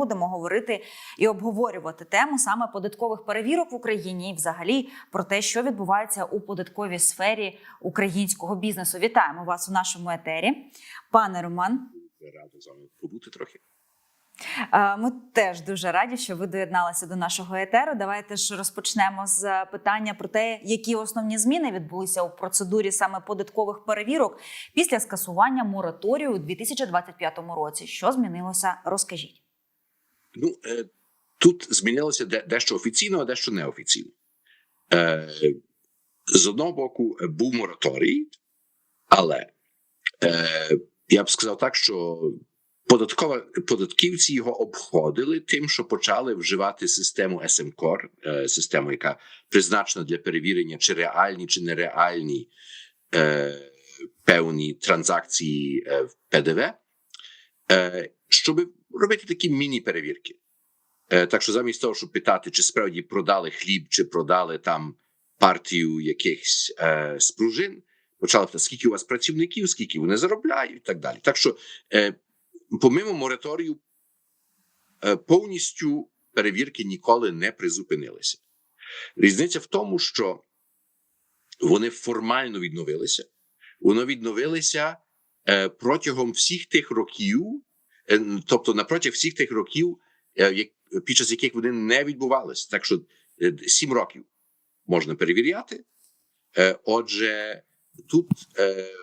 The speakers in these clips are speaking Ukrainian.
будемо говорити і обговорювати тему саме податкових перевірок в Україні і взагалі про те, що відбувається у податковій сфері українського бізнесу. Вітаємо вас у нашому етері, пане Роман. радий з вами побути трохи. Е, Ми теж дуже раді, що ви доєдналися до нашого етеру. Давайте ж розпочнемо з питання про те, які основні зміни відбулися у процедурі саме податкових перевірок після скасування мораторію у 2025 році. Що змінилося? Розкажіть. Ну е, тут змінилося де, дещо офіційно, а дещо неофіційно. Е, з одного боку, е, був мораторій, але я б сказав так, що податкова податківці його обходили тим, що почали вживати систему SMCOR, систему, яка призначена для перевірення, чи реальні, чи нереальні певні транзакції в ПДВ, щоб робити такі міні-перевірки. Е, так що замість того, щоб питати, чи справді продали хліб, чи продали там партію якихось е, спружин, почали питати, скільки у вас працівників, скільки вони заробляють, і так далі. Так що, е, помимо мораторію, е, повністю перевірки ніколи не призупинилися. Різниця в тому, що вони формально відновилися, вони відновилися е, протягом всіх тих років, е, тобто на протягом всіх тих років, е, під час яких вони не відбувалися. Так що е, сім років можна перевіряти. Е, Отже, тут, е,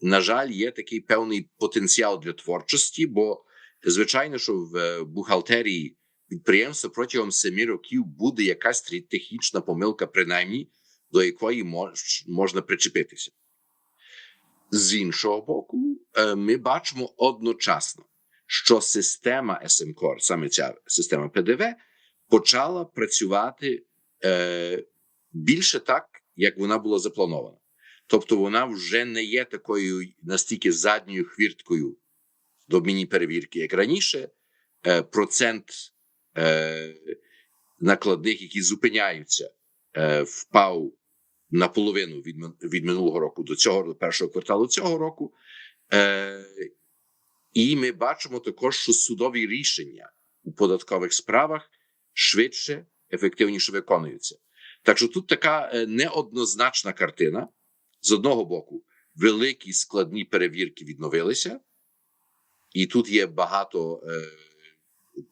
на жаль, є такий певний потенціал для творчості, бо звичайно, що в е, бухгалтерії підприємства протягом семи років буде якась технічна помилка, принаймні, до якої мож, можна причепитися. З іншого боку, е, ми бачимо одночасно, що система SMCOR, саме ця система ПДВ, почала працювати е, більше так, як вона була запланована. Тобто вона вже не є такою настільки задньою хвірткою до міні-перевірки, як раніше. Е, процент накладних, які зупиняються, впав наполовину від, від минулого року до цього до першого кварталу цього року. Е, і ми бачимо також, що судові рішення у податкових справах швидше, ефективніше виконуються. Так що тут така е, неоднозначна картина. З одного боку, великі складні перевірки відновилися, і тут є багато е,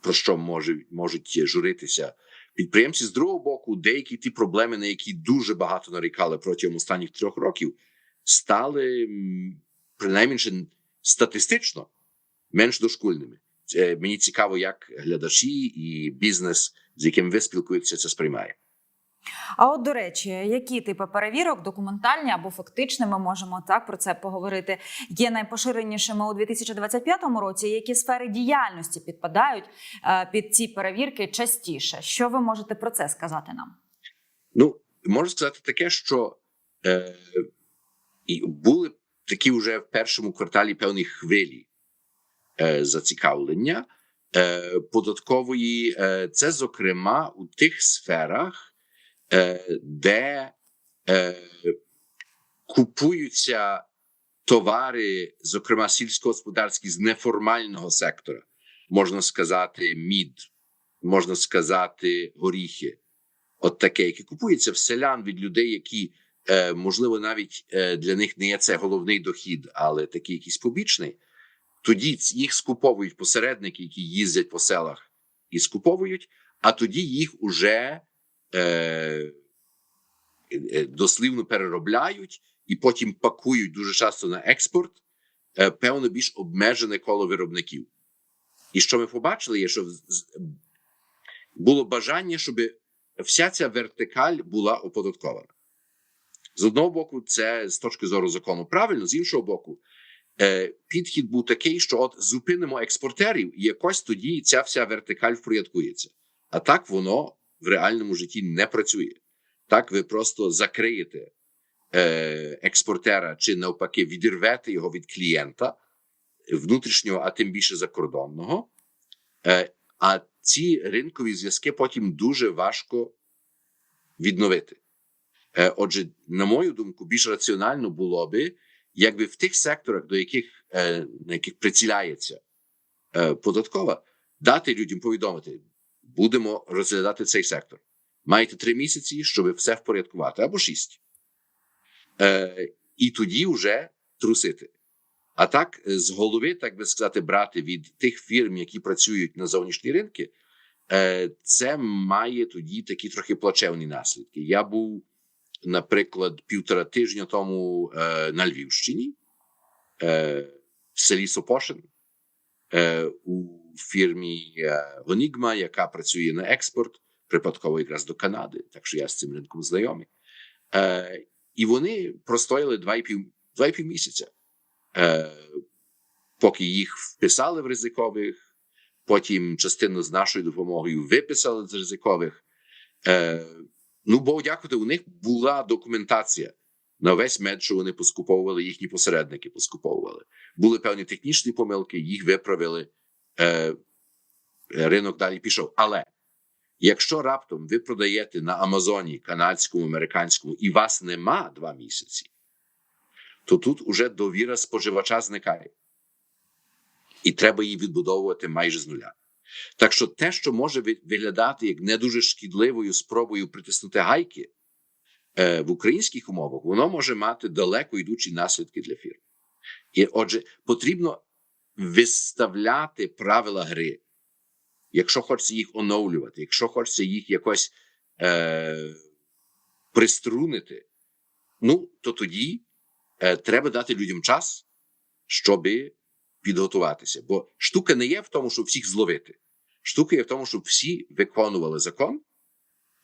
про що може, можуть журитися підприємці. З другого боку, деякі ті проблеми, на які дуже багато нарікали протягом останніх трьох років, стали принаймні статистично менш дошкульними. Мені цікаво, як глядачі і бізнес, з яким ви спілкуєтеся, це сприймає. А от до речі, які типи перевірок, документальні або фактичні, ми можемо так про це поговорити, є найпоширенішими у 2025 році. Які сфери діяльності підпадають е, під ці перевірки частіше? Що ви можете про це сказати нам? Ну, можу сказати таке, що е, були такі вже в першому кварталі певні хвилі е, зацікавлення е, податкової. Е, це, зокрема, у тих сферах, де е, купуються товари, зокрема сільськогосподарські з неформального сектора, можна сказати, мід, можна сказати, горіхи от таке, яке купується в селян від людей, які е, можливо навіть е, для них не є це головний дохід, але такий якийсь побічний. Тоді їх скуповують посередники, які їздять по селах і скуповують, а тоді їх уже е, е, дослівно переробляють і потім пакують дуже часто на експорт, е, певно, більш обмежене коло виробників. І що ми побачили, є, що було бажання, щоб вся ця вертикаль була оподаткована. З одного боку, це з точки зору закону правильно, з іншого боку, е, підхід був такий, що от зупинимо експортерів, і якось тоді ця вся вертикаль впорядкується. А так воно в реальному житті не працює. Так ви просто закриєте е, експортера чи навпаки відірвете його від клієнта внутрішнього, а тим більше закордонного. Е, а ці ринкові зв'язки потім дуже важко відновити. Е, Отже, на мою думку, більш раціонально було би, якби в тих секторах, до яких на яких приціляється податкова, дати людям повідомити, будемо розглядати цей сектор. Маєте три місяці, щоб все впорядкувати, або шість. Е, і тоді вже трусити. А так, е, з голови, так би сказати, брати від тих фірм, які працюють на зовнішні ринки, е, це має тоді такі трохи плачевні наслідки. Я був, наприклад, півтора тижня тому е, на Львівщині, е, в селі Сопошин, е, у фірмі е, Онігма, яка працює на експорт, припадково якраз до Канади, так що я з цим ринком знайомий. Е, і вони простояли два і пів, два і пів місяця, е, поки їх вписали в ризикових, потім частину з нашою допомогою виписали з ризикових. Е, ну, бо дякувати, у них була документація на весь мед, що вони поскуповували, їхні посередники поскуповували. Були певні технічні помилки, їх виправили. Е, ринок далі пішов. Але якщо раптом ви продаєте на Амазоні, канадському, американському, і вас нема два місяці, то тут уже довіра споживача зникає. І треба її відбудовувати майже з нуля. Так що те, що може виглядати як не дуже шкідливою спробою притиснути гайки е, в українських умовах, воно може мати далеко йдучі наслідки для фірм. І отже, потрібно виставляти правила гри, якщо хочеться їх оновлювати, якщо хочеться їх якось е, приструнити, ну то тоді е, треба дати людям час, щоб підготуватися. Бо штука не є в тому, щоб всіх зловити. Штука є в тому, щоб всі виконували закон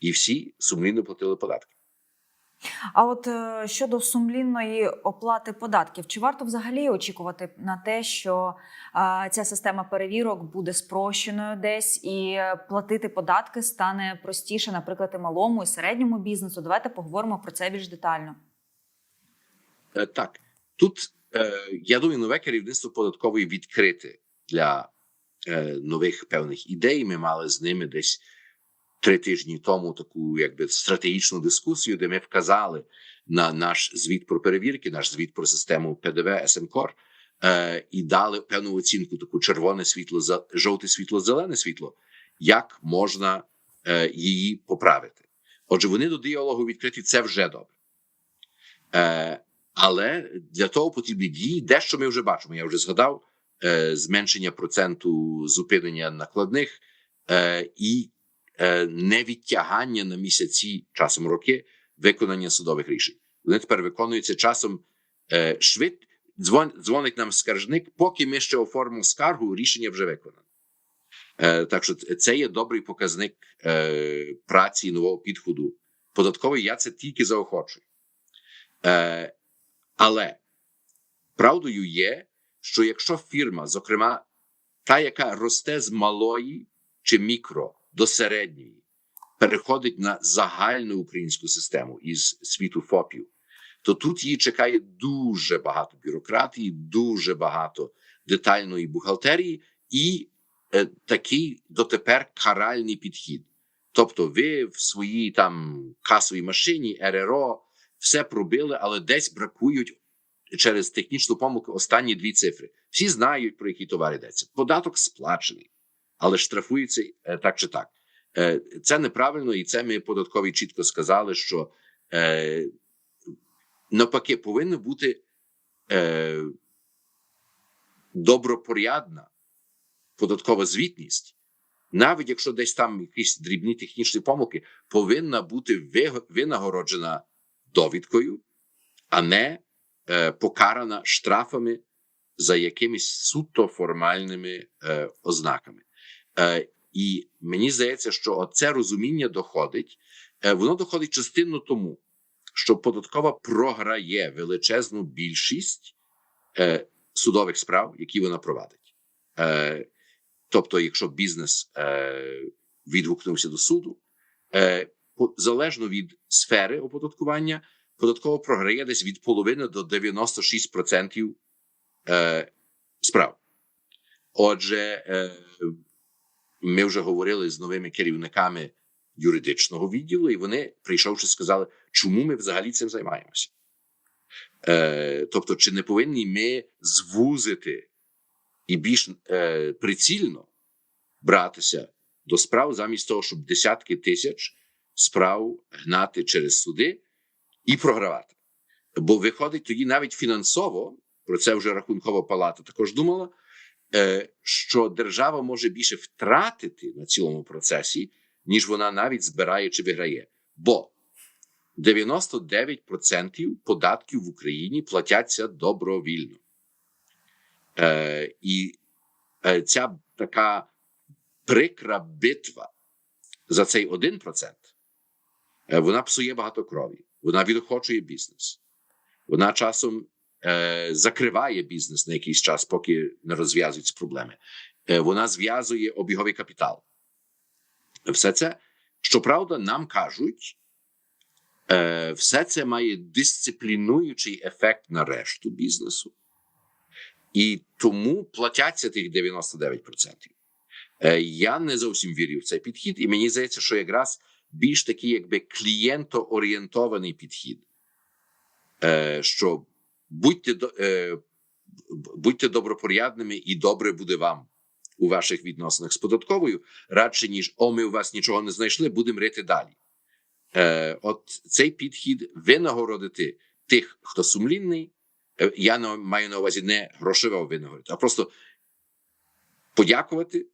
і всі сумлінно платили податки. А от е, щодо сумлінної оплати податків, чи варто взагалі очікувати на те, що ця система перевірок буде спрощеною десь і е, платити податки стане простіше, наприклад, і малому і середньому бізнесу? Давайте поговоримо про це більш детально. Е, Так, тут я думаю, нове керівництво податкової відкрите для нових певних ідей. Ми мали з ними десь три тижні тому таку якби стратегічну дискусію, де ми вказали на наш звіт про перевірки, наш звіт про систему ПДВ СМКОР, е, і дали певну оцінку: таку червоне світло, жовте світло, зелене світло, як можна е, її поправити. Отже, вони до діалогу відкриті, це вже добре. Е, але для того потрібні дії. Дещо ми вже бачимо. Я вже згадав зменшення проценту зупинення накладних і невідтягання на місяці, часом роки, виконання судових рішень. Вони тепер виконуються часом е, швид. Дзвон, дзвонить нам скаржник, поки ми ще оформимо скаргу, рішення вже виконане. Е, так що це є добрий показник е, праці нового підходу податковий. Я це тільки заохочую. Е, але правдою є, що якщо фірма, зокрема, та, яка росте з малої чи мікро до середньої, переходить на загальну українську систему із світу ФОПів, то тут її чекає дуже багато бюрократії, дуже багато детальної бухгалтерії і е, такий дотепер каральний підхід. Тобто, ви в своїй там касовій машині, РРО, все пробили, але десь бракують через технічну помилку останні дві цифри. Всі знають, про які товари йдеться. Податок сплачений, але штрафується е, так чи так. Е, Це неправильно, і це ми податкові чітко сказали, що е, навпаки повинна бути добропорядна податкова звітність. Навіть якщо десь там якісь дрібні технічні помилки, повинна бути винагороджена довідкою, а не е, покарана штрафами за якимись суто формальними е, ознаками. Е, і мені здається, що це розуміння доходить. Е, воно доходить частинно тому, що податкова програє величезну більшість е, судових справ, які вона провадить. Тобто, якщо бізнес відгукнувся до суду, залежно від сфери оподаткування, податково програє десь від половини до 96% е, справ. Отже, ми вже говорили з новими керівниками юридичного відділу, і вони, прийшовши, сказали, чому ми взагалі цим займаємося. Е, тобто, чи не повинні ми звузити і більш е, прицільно братися до справ замість того, щоб десятки тисяч справ гнати через суди і програвати. Бо виходить тоді навіть фінансово, про це вже рахункова палата також думала, що держава може більше втратити на цілому процесі, ніж вона навіть збирає чи виграє. Бо 99% податків в Україні платяться добровільно. Е, і е, ця така прикра битва за цей 1%, е, вона псує багато крові, вона відохочує бізнес. Вона часом е, закриває бізнес на якийсь час, поки не розв'язуються проблеми. Е, вона зв'язує обіговий капітал. Все це, щоправда, нам кажуть, е, все це має дисциплінуючий ефект на решту бізнесу. І тому платяться тих 99%. Е, я не зовсім вірю в цей підхід, і мені здається, що якраз більш такий, якби клієнтоорієнтований підхід. Що будьте, е, будьте добропорядними і добре буде вам у ваших відносинах з податковою, радше ніж о, ми у вас нічого не знайшли, будемо рити далі. Е, от цей підхід винагородити тих, хто сумлінний. Е, Я маю на увазі не грошево винагородити, а просто подякувати,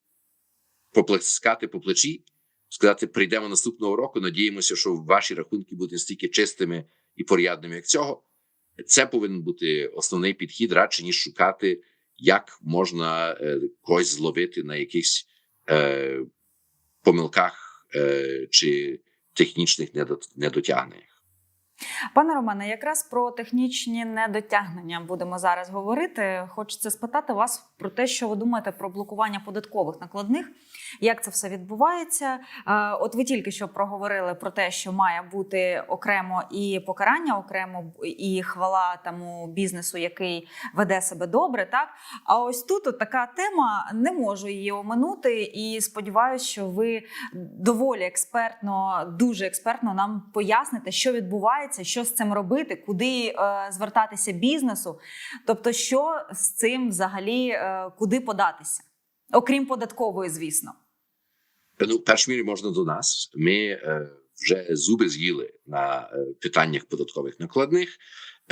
поплескати по плечі, сказати: прийдемо наступного року. Надіємося, що ваші рахунки будуть настільки чистими і порядними, як цього. Це повинен бути основний підхід, радше ніж шукати, як можна е, когось зловити на якихось е, помилках е, чи технічних недот- недотягненнях. Пане Романе, якраз про технічні недотягнення будемо зараз говорити. Хочеться спитати вас про те, що ви думаєте про блокування податкових накладних, як це все відбувається. Е, От ви тільки що проговорили про те, що має бути окремо і покарання, окремо і хвала тому бізнесу, який веде себе добре. Так а ось тут от така тема, не можу її оминути, і сподіваюся, що ви доволі експертно, дуже експертно нам поясните, що відбувається, що з цим робити, куди е, звертатися бізнесу, тобто, що з цим взагалі е, куди податися, окрім податкової, звісно. Ну, перш мірі можна до нас. Ми е, вже зуби з'їли на е, питаннях податкових накладних,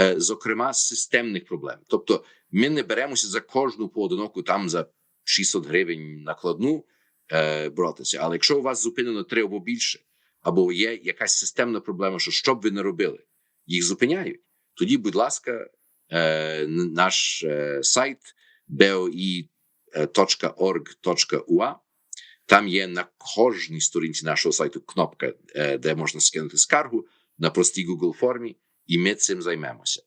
е, зокрема системних проблем. Тобто, ми не беремося за кожну поодиноку там за 600 гривень накладну е, боротися. Але якщо у вас зупинено три або більше, або є якась системна проблема, що що б ви не робили, їх зупиняють. Тоді, будь ласка, е, наш е, сайт boi.org.ua там є на кожній сторінці нашого сайту кнопка, де можна скинути скаргу на простій Google формі, і ми цим займемося.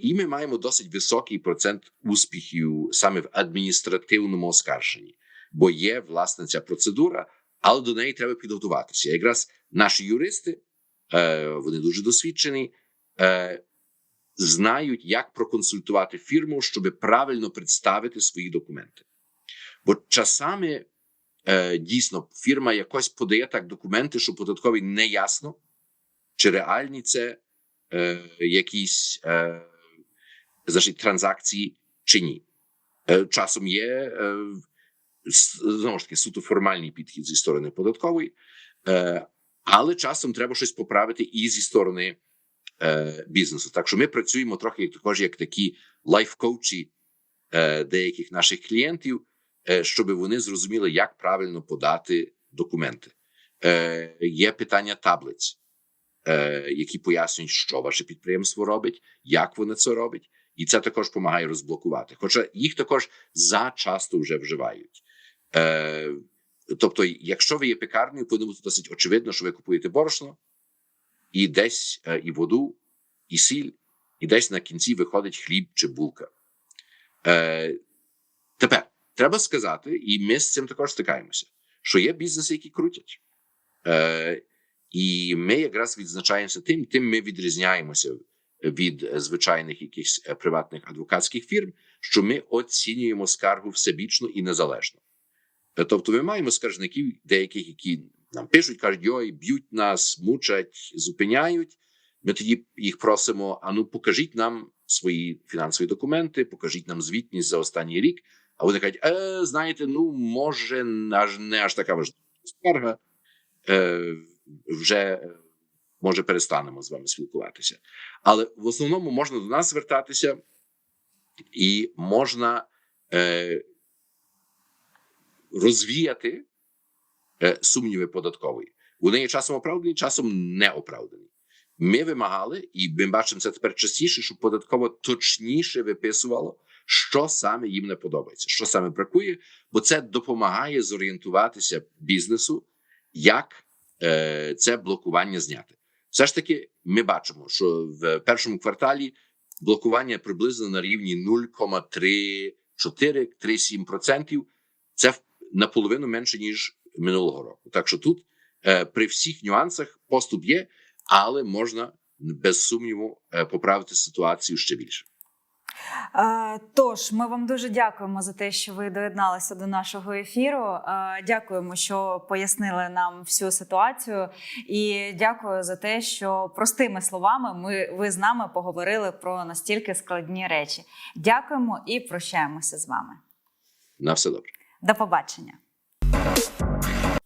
І ми маємо досить високий процент успіхів саме в адміністративному оскарженні, бо є власне ця процедура, але до неї треба підготуватися. Якраз наші юристи, вони дуже досвідчені, знають, як проконсультувати фірму, щоб правильно представити свої документи. Бо часами е, дійсно фірма якось подає так документи, що податковий не ясно, чи реальні це е, якісь е, значить, транзакції чи ні. Е, часом є е, знову ж таки суто формальний підхід зі сторони податкової, е, але часом треба щось поправити і зі сторони е, бізнесу. Так що ми працюємо трохи також як такі лайф-коучі е, деяких наших клієнтів, е, щоб вони зрозуміли, як правильно подати документи. Е, є питання таблиць, е, які пояснюють, що ваше підприємство робить, як воно це робить, і це також допомагає розблокувати. Хоча їх також зачасто вже вживають. Е, тобто, якщо ви є пекарнею, повинно бути досить очевидно, що ви купуєте борошно, і десь е, і воду, і сіль, і десь на кінці виходить хліб чи булка. Е, тепер треба сказати, і ми з цим також стикаємося, що є бізнеси, які крутять. Е, і ми якраз відзначаємося тим, тим ми відрізняємося від звичайних якихось е, приватних адвокатських фірм, що ми оцінюємо скаргу всебічно і незалежно. Е, Тобто, ми маємо скаржників, деяких, які нам пишуть, кажуть, йой, б'ють нас, мучать, зупиняють. Ми тоді їх просимо: а ну покажіть нам свої фінансові документи, покажіть нам звітність за останній рік. А вони кажуть, е, знаєте, ну може, аж не аж така важлива скарга. Е, вже може перестанемо з вами спілкуватися. Але в основному можна до нас звертатися, і можна е, розвіяти сумніви податкової. Вони є часом оправдані, часом неоправдані. Ми вимагали, і ми бачимо це тепер частіше, щоб податково точніше виписувало, що саме їм не подобається, що саме бракує, бо це допомагає зорієнтуватися бізнесу, як е, це блокування зняти. Все ж таки, ми бачимо, що в першому кварталі блокування приблизно на рівні 0,34-37%. Це наполовину менше ніж минулого року. Так що тут е, при всіх нюансах поступ є, але можна без сумніву е, поправити ситуацію ще більше. Тож, ми вам дуже дякуємо за те, що ви доєдналися до нашого ефіру. Дякуємо, що пояснили нам всю ситуацію. І дякую за те, що простими словами ми ви з нами поговорили про настільки складні речі. Дякуємо і прощаємося з вами. На все добре. До побачення.